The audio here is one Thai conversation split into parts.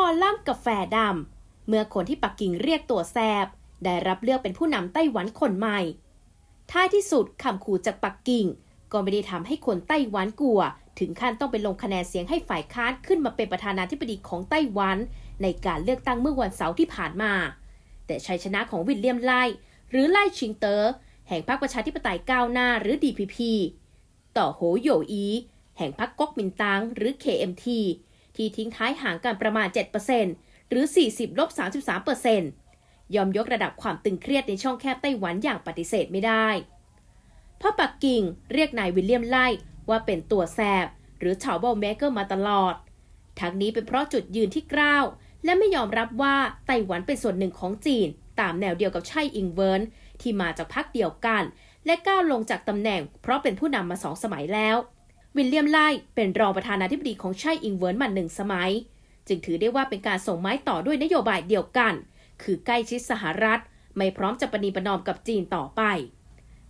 อลัมน์กาแฟดำ เมื่อคนที่ปักกิ่งเรียกตัวแซบ ได้รับเลือกเป็นผู้นำไต้หวันคนใหม่ ท้ายที่สุดคำขู่จากปักกิ่ง ก็ไม่ได้ทำให้คนไต้หวันกลัว ถึงขั้นต้องไปลงคะแนนเสียงให้ฝ่ายค้านขึ้นมาเป็นประธานาธิบดีของไต้หวัน ในการเลือกตั้งเมื่อวันเสาร์ที่ผ่านมา แต่ชัยชนะของวิลเลียมไล่ หรือไล่ชิงเตอร์แห่งพรรคประชาธิปไตยก้าวหน้าหรือ DPP ต่อโหโยอี แห่งพรรคก๊กมินตั๋งหรือ KMT ที่ทิ้งท้ายห่างกันประมาณ 7%หรือ 40ลบ33%ยอมยกระดับความตึงเครียดในช่องแคบไต้หวันอย่างปฏิเสธไม่ได้เพราะปักกิ่งเรียกนายวิลเลียมไล่ว่าเป็นตัวแสบ หรือชาวเบลเมเกอร์มาตลอด ทั้งนี้เป็นเพราะจุดยืนที่กล้าว และไม่ยอมรับว่าไต้หวันเป็นส่วนหนึ่งของจีน ตามแนวเดียวกับไช่อิงเวิร์นที่มาจากพรรคเดียวกัน และก้าวลงจากตำแหน่งเพราะเป็นผู้นำมาสองสมัยแล้ว วิลเลียมไล่เป็นรองประธานาธิบดีของไช่อิงเวิร์นมาหนึ่งสมัย จึงถือได้ว่าเป็นการส่งไม้ต่อด้วยนโยบายเดียวกัน คือใกล้ชิดสหรัฐ ไม่พร้อมจะประนีประนอมกับจีนต่อไป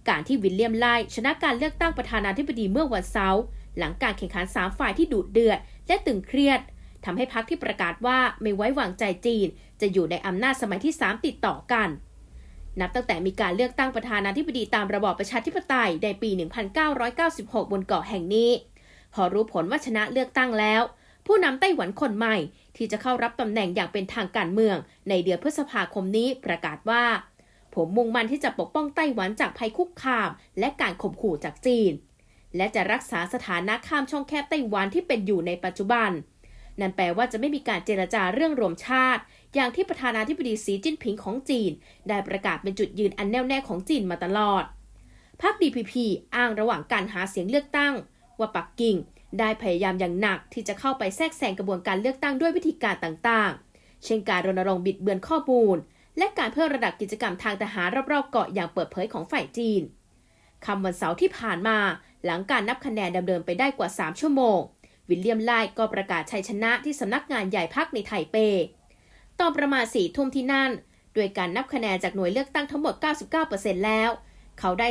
การที่วิลเลียมไล่ชนะการเลือกตั้งประธานาธิบดีเมื่อวันเสาร์หลังการแข่งขันสามฝ่ายที่ดุเดือดและตึงเครียดทำให้พรรคที่ประกาศว่าไม่ไว้วางใจจีน จะอยู่ในอำนาจสมัยที่ 3 ติดต่อกัน นับตั้งแต่มีการเลือกตั้งประธานาธิบดีตามระบอบประชาธิปไตยในปี 1996 บนเกาะแห่งนี้ พอรู้ผลว่าชนะเลือกตั้งแล้ว ผู้นำไต้หวันคนใหม่ ที่จะเข้ารับตำแหน่งอย่างเป็นทางการเมือง ในเดือนพฤษภาคมนี้ประกาศว่า ผมมุ่งมั่นที่จะปกป้องไต้หวันจากภัยคุกคาม และการข่มขู่จากจีน และจะรักษาสถานะข้ามช่องแคบไต้หวันที่เป็นอยู่ในปัจจุบัน นั่นแปลว่าจะไม่มีการเจรจาเรื่องรวมชาติ อย่างที่ประธานาธิบดีสีจิ้นผิงของจีน ได้ประกาศเป็นจุดยืนอันแน่วแน่ของจีนมาตลอดพรรค DPP อ้างระหว่างการหาเสียงเลือกตั้ง ว่าปักกิ่ง ได้พยายามอย่างหนักที่จะเข้าไปแทรกแซงกระบวนการเลือกตั้งด้วยวิธีการต่างๆ เช่นการรณรงค์บิดเบือนข้อมูล และการเพิ่มระดับกิจกรรมทางทหารรอบๆเกาะอย่างเปิดเผยของฝ่ายจีนคำวันเสาร์ที่ผ่านมา หลังการนับคะแนนดำเนินไปได้กว่า 3 ชั่วโมง วิลเลียมไล่ก็ประกาศชัยชนะที่สำนักงานใหญ่พักในไทเป ตอนประมาณสี่ทุ่มที่นั่นโดยการนับคะแนนจากหน่วยเลือกตั้งทั้งหมด 99%แล้ว เขาได้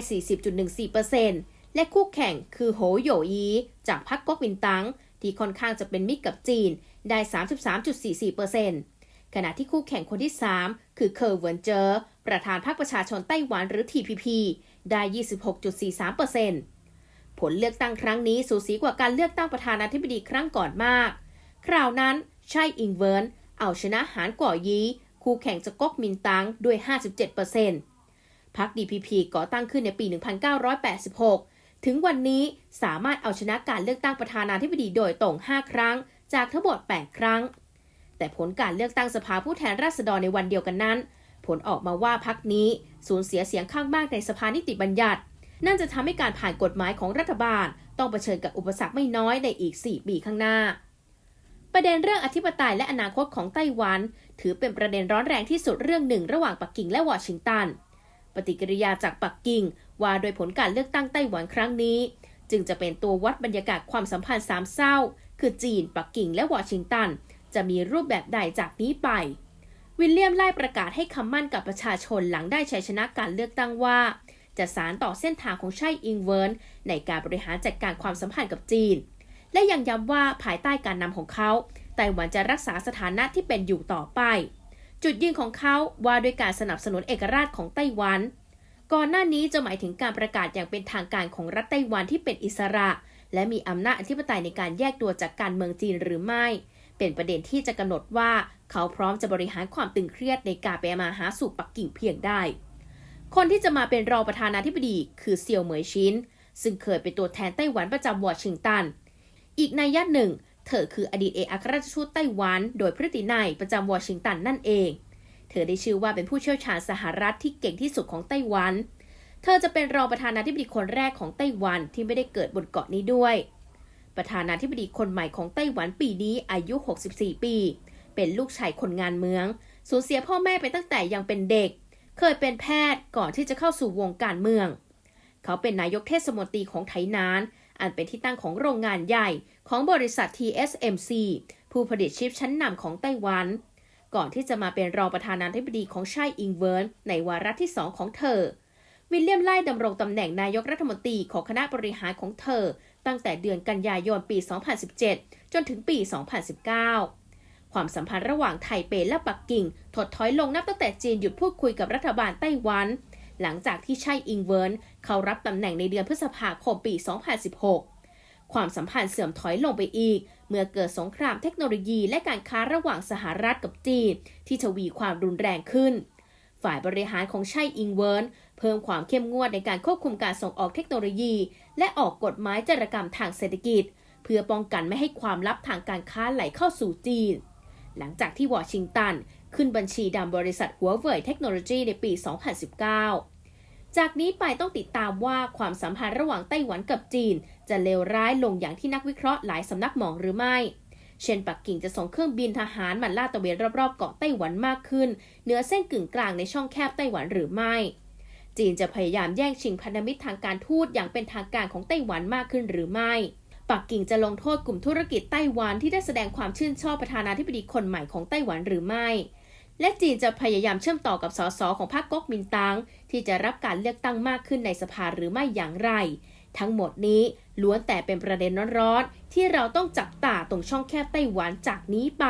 40.14%และคู่แข่งคือโหโยยีจากพรรคก๊กมินตั๋งที่ค่อนข้างจะเป็นมิตรกับจีนได้ 33.44%ขณะที่คู่แข่งคนที่ 3 คือเคอร์เวินเจอประธานพรรคประชาชนไต้หวันหรือ TPP ได้ 26.43% ผลเลือกตั้งครั้งนี้สูสีกว่าการเลือกตั้งประธานาธิบดีครั้งก่อนมาก คราวนั้นใช่อิงเวิร์นเอาชนะหานก่อยีคู่แข่งจากก๊กมินตังด้วย 57%พรรค DPP ก่อตั้งขึ้นในปี 1986 ถึงวันนี้สามารถเอาชนะการเลือกตั้งประธานาธิบดีโดยตรง 5 ครั้ง จากทั้งหมด 8 ครั้ง แต่ผลการเลือกตั้งสภาผู้แทนราษฎรในวันเดียวกันนั้น ผลออกมาว่าพรรคนี้สูญเสียเสียงข้างมากในสภานิติบัญญัติ นั่นจะทำให้การผ่านกฎหมายของรัฐบาล ต้องเผชิญกับอุปสรรคไม่น้อยในอีก 4 ปีข้างหน้า ประเด็นเรื่องอธิปไตยและอนาคตของไต้หวัน ถือเป็นประเด็นร้อนแรงที่สุดเรื่องหนึ่งระหว่างปักกิ่งและวอชิงตัน ปฏิกิริยาจากปักกิ่งว่าโดยผลการเลือกตั้งไต้หวันครั้งนี้ จึงจะเป็นตัววัดบรรยากาศความสัมพันธ์สามเศร้า คือจีน ปักกิ่งและวอชิงตัน จะมีรูปแบบใดจากนี้ไปวิลเลียมไล่ประกาศให้คำมั่นกับประชาชนหลังได้ชัยชนะการเลือกตั้งว่า จะสารต่อเส้นทางของไช่อิงเวิร์นในการบริหารจัดการความสัมพันธ์กับจีน และยังย้ำว่าภายใต้การนำของเขาไต้หวันจะรักษาสถานะที่เป็นอยู่ต่อไป จุดยืนของเขาว่าด้วยการสนับสนุนเอกราชของไต้หวัน ก่อนหน้านี้จะหมายถึงการประกาศอย่างเป็นทางการของรัฐไต้หวันที่เป็นอิสระ และมีอำนาจอธิปไตยในการแยกตัวจากการเมืองจีนหรือไม่ เป็นประเด็นที่จะกำหนดว่าเขาพร้อมจะบริหารความตึงเครียดในการไปมาหาสู่ปักกิ่งเพียงได้ คนที่จะมาเป็นรองประธานาธิบดีคือเซียวเหมยชินซึ่งเคยเป็นตัวแทนไต้หวันประจำวอชิงตัน อีกนัยยะหนึ่ง เธอคืออดีตเอกอัครราชทูตไต้หวัน โดยพฤตินัยประจำวอชิงตันนั่นเอง เธอได้ชื่อว่าเป็นผู้เชี่ยวชาญสหรัฐที่เก่งที่สุดของไต้หวัน เธอจะเป็นรองประธานาธิบดีคนแรกของไต้หวันที่ไม่ได้เกิดบนเกาะนี้ด้วย ประธานาธิบดีคนใหม่ของไต้หวันปีนี้อายุ 64 ปี เป็นลูกชายคนงานเมือง สูญเสียพ่อแม่ไปตั้งแต่ยังเป็นเด็ก เคยเป็นแพทย์ก่อนที่จะเข้าสู่วงการเมือง เขาเป็นนายกเทศมนตรีของไถนาน อันเป็นที่ตั้งของโรงงานใหญ่ของบริษัท TSMC ผู้ผลิตชิปชั้นนำของไต้หวัน ก่อนที่จะมาเป็นรองประธานาธิบดีของไช่อิงเวิร์นในวาระที่สองของเธอ วิลเลียมไล่ดำรงตำแหน่งนายกรัฐมนตรีของคณะบริหารของเธอ ตั้งแต่เดือนกันยายนปี 2017 จนถึงปี 2019 ความสัมพันธ์ระหว่างไทเปและปักกิ่ง ถดถอยลงนับตั้งแต่จีนหยุดพูดคุยกับรัฐบาลไต้หวัน หลังจากที่ไช่อิงเวิร์นเขารับตำแหน่งในเดือนพฤษภาคมปี 2016 ความสัมพันธ์เสื่อมถอยลงไปอีก เมื่อเกิดสงครามเทคโนโลยีและการค้าระหว่างสหรัฐกับจีน ที่ทวีความรุนแรงขึ้น ฝ่ายบริหารของไช่อิงเวิร์นเพิ่มความเข้มงวดในการควบคุมการส่งออกเทคโนโลยี และออกกฎหมายจารกรรมทางเศรษฐกิจ เพื่อป้องกันไม่ให้ความลับทางการค้าไหลเข้าสู่จีน หลังจากที่วอชิงตัน ขึ้นบัญชีดำบริษัทหัวเว่ยเทคโนโลยีในปี 2019 จากนี้ไปต้องติดตามว่าความสัมพันธ์ระหว่างไต้หวันกับจีน จะเลวร้ายลงอย่างที่นักวิเคราะห์หลายสำนักมองหรือไม่ เช่นปักกิ่งจะส่งเครื่องบินทหารมาลาดตระเวนรอบๆเกาะไต้หวันมากขึ้นเหนือเส้นกึ่งกลางในช่องแคบไต้หวันหรือไม่จีนจะพยายามแย่งชิงพันธมิตรทางการทูตอย่างเป็นทางการของไต้หวันมากขึ้นหรือไม่ ปักกิ่งจะลงโทษกลุ่มธุรกิจไต้หวันที่ได้แสดงความชื่นชอบประธานาธิบดีคนใหม่ของไต้หวันหรือไม่ และจีนจะพยายามเชื่อมต่อกับสสของพรรคก๊กมินตั๋งที่จะรับการเลือกตั้งมากขึ้นในสภาหรือไม่อย่างไร ทั้งหมดนี้ล้วนแต่เป็นประเด็นร้อนๆที่เราต้องจับตาตรงช่องแคบไต้หวันจากนี้ไป